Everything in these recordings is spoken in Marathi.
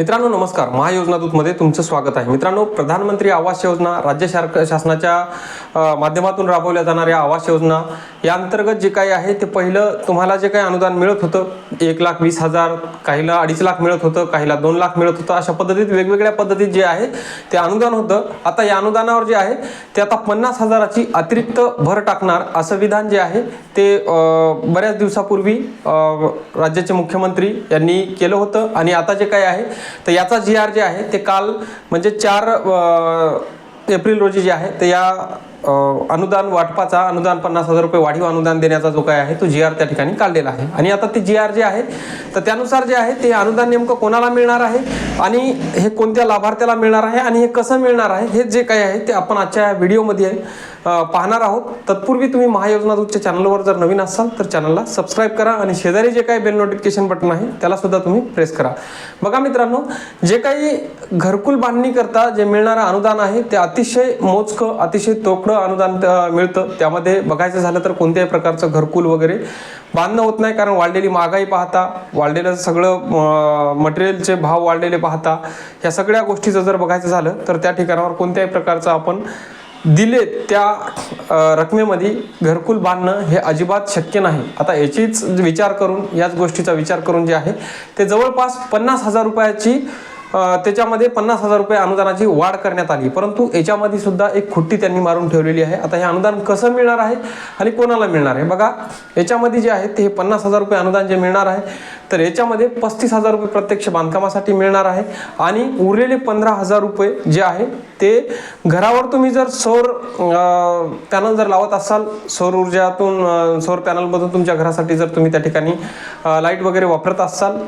मित्रांनो नमस्कार. महायोजना दूतमध्ये तुमचं स्वागत आहे. मित्रांनो प्रधानमंत्री आवास योजना राज्य शासनाच्या माध्यमातून राबवल्या जाणाऱ्या आवास योजना या अंतर्गत जे काही आहे ते पहिलं तुम्हाला जे काही अनुदान मिळत होतं एक लाख वीस हजार काहीला अडीच लाख मिळत होतं काहीला दोन लाख मिळत होतं अशा पद्धतीत वेगवेगळ्या पद्धतीत जे आहे ते अनुदान होतं. आता या अनुदानावर जे आहे ते आता पन्नास हजाराची अतिरिक्त भर टाकणार असं विधान जे आहे ते बऱ्याच दिवसापूर्वी राज्याचे मुख्यमंत्री यांनी केलं होतं. आणि आता जे काही आहे तर याचा जी आर जे आहे ते काल म्हणजे चार एप्रिल रोजी जे आहे ते या अनुदान वाटपाचा अनुदान पन्नास हजार रुपये वाढीव अनुदान देण्याचा जो काय आहे तो जी आर त्या ठिकाणी काढलेला आहे. आणि आता ते जी आर जे आहे तर त्यानुसार जे आहे ते अनुदान नेमकं कोणाला मिळणार आहे आणि हे कोणत्या लाभार्थ्याला मिळणार आहे आणि हे कसं मिळणार आहे हे जे काही आहे ते आपण आजच्या व्हिडिओमध्ये पाहणार आहोत. तत्पूर्वी तुम्ही महायोजना दूतच्या चॅनलवर जर नवीन असाल तर चॅनलला सबस्क्राईब करा आणि शेजारी जे काही बेल नोटिफिकेशन बटन आहे त्याला सुद्धा तुम्ही प्रेस करा. बघा मित्रांनो जे काही घरकुल बांधणी करता जे मिळणारं अनुदान आहे ते अतिशय मोजकं अतिशय तोकडं अनुदान मिळतं. त्यामध्ये बघायचं झालं तर कोणत्याही प्रकारचं घरकुल वगैरे बांधणं होत नाही कारण वाढलेली महागाई पाहता वाढलेलं सगळं मटेरियलचे भाव वाढलेले पाहता या सगळ्या गोष्टीचं जर बघायचं झालं तर त्या ठिकाणावर कोणत्याही प्रकारचं आपण दिले त्या रकमेमध्ये घरकुल बांधणं हे अजिबात शक्य नाही. आता याचीच विचार करून याच गोष्टीचा विचार करून जे आहे ते जवळपास पन्नास हजार रुपयाची त्याच्यामध्ये पन्नास हजार रुपये अनुदानाची वाढ करण्यात आली. परंतु याच्यामध्ये सुद्धा एक खुट्टी त्यांनी मारून ठेवलेली आहे. आता हे अनुदान कसं मिळणार आहे आणि कोणाला मिळणार आहे? बघा याच्यामध्ये जे आहे ते हे पन्नास हजार रुपये अनुदान जे मिळणार आहे तर याच्यामध्ये पस्तीस हजार रुपये प्रत्यक्ष बांधकामासाठी मिळणार आहे आणि उरलेले पंधरा हजार रुपये जे आहे ते घरावर तुम्ही जर सौर पॅनल जर लावत असाल सौर ऊर्जातून सौर पॅनलमधून तुमच्या घरासाठी जर तुम्ही त्या ठिकाणी लाइट वगैरे वापरत असाल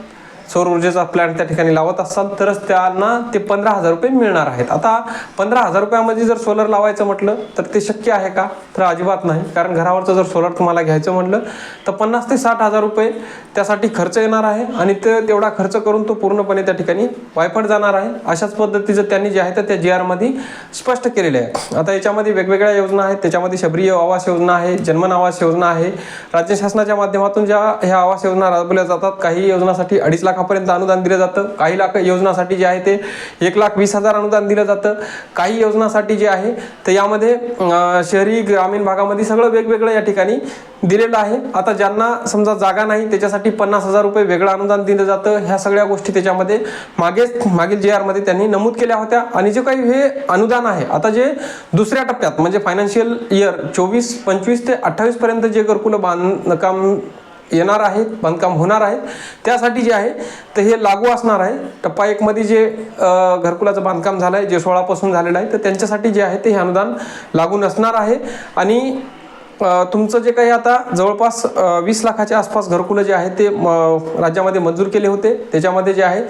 सौर ऊर्जेचा प्लॅन्ट त्या ठिकाणी लावत असाल तरच त्यांना ते पंधरा हजार रुपये मिळणार आहेत. आता पंधरा हजार रुपयामध्ये जर सोलर लावायचं म्हटलं तर ते शक्य आहे का? तर अजिबात नाही. कारण घरावरचं जर सोलर तुम्हाला घ्यायचं म्हटलं तर पन्नास ते साठ हजार रुपये त्यासाठी खर्च येणार आहे आणि ते तेवढा खर्च करून तो पूर्णपणे त्या ठिकाणी वायपट जाणार आहे. अशाच पद्धतीचं त्यांनी जे आहे तर त्या जी आरमध्ये स्पष्ट केलेले आहे. आता याच्यामध्ये वेगवेगळ्या योजना आहेत. त्याच्यामध्ये शबरी आवास योजना आहे जन्मन आवास योजना आहे. राज्य शासनाच्या माध्यमातून ज्या ह्या आवास योजना राबवल्या जातात काही योजनासाठी अडीच लाख लाखापर्यंत अनुदान दिलं जातं. काही लाख योजनासाठी जे आहे ते एक लाख वीस हजार अनुदान दिलं जातं. काही योजनासाठी जे आहे तर यामध्ये शहरी ग्रामीण भागामध्ये सगळं वेगवेगळं या ठिकाणी दिलेलं आहे. आता ज्यांना समजा जागा नाही त्याच्यासाठी पन्नास हजार रुपये वेगळं अनुदान दिलं जातं. ह्या सगळ्या गोष्टी त्याच्यामध्ये मागेच मागील जे आरमध्ये त्यांनी नमूद केल्या होत्या. आणि जे काही हे अनुदान आहे आता जे दुसऱ्या टप्प्यात म्हणजे फायनान्शियल इयर चोवीस पंचवीस ते अठ्ठावीसपर्यंत जे घरकुलं बांधकाम येणार आहे बांधकाम होणार आहे त्यासाठी जे आहे तर हे लागू असणार आहे. टप्पा एकमध्ये जे घरकुलाचं बांधकाम झालं आहे जे सोळापासून झालेलं आहे तर त्यांच्यासाठी जे आहे ते हे अनुदान लागू नसणार आहे. आणि तुमचं जे काही आता जवळपास वीस लाखाच्या आसपास घरकुलं जे आहे ते म, राज्यामध्ये मंजूर केले होते. त्याच्यामध्ये जे आहे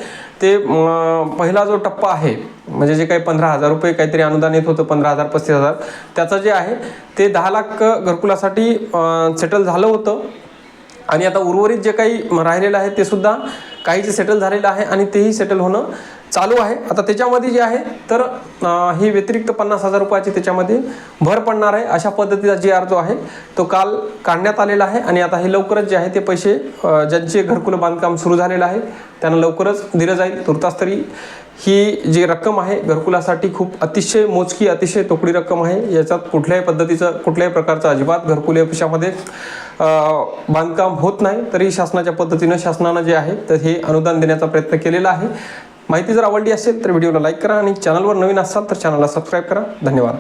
ते पहिला जो टप्पा आहे म्हणजे जे काही पंधरा हजार रुपये काहीतरी अनुदान येत होतं पंधरा हजार पस्तीस हजार त्याचं जे आहे ते दहा लाख घरकुलासाठी सेटल झालं होतं. आणि आता उर्वरित जे काही राहिलेलं आहे ते सुद्धा काहीचे सेटल झालेलं आहे आणि तेही सेटल होणं चालू आहे. आता त्याच्यामध्ये जे आहे तर ही व्यतिरिक्त पन्नास हजार रुपयाची त्याच्यामध्ये भर पडणार आहे अशा पद्धतीचा जी आर जो आहे तो काल काढण्यात आलेला आहे. आणि आता हे लवकरच जे आहे ते पैसे ज्यांचे घरकुल बांधकाम सुरू झालेलं आहे त्यांना लवकरच दिलं जाईल. तुर्तास तरी ही जी रक्कम आहे घरकुलासाठी खूप अतिशय मोजकी अतिशय तोकडी रक्कम आहे. याच्यात कुठल्याही पद्धतीचं कुठल्याही प्रकारचं अजिबात घरकुल या बांधकाम होत नाही तरी शासनाच्या पद्धतीनं शासनानं जे आहे तर हे अनुदान देण्याचा प्रयत्न केलेला आहे. माहिती जर आवडली असेल तर व्हिडिओला लाईक करा आणि चॅनलवर नवीन असाल तर चॅनलला सबस्क्राईब करा. धन्यवाद.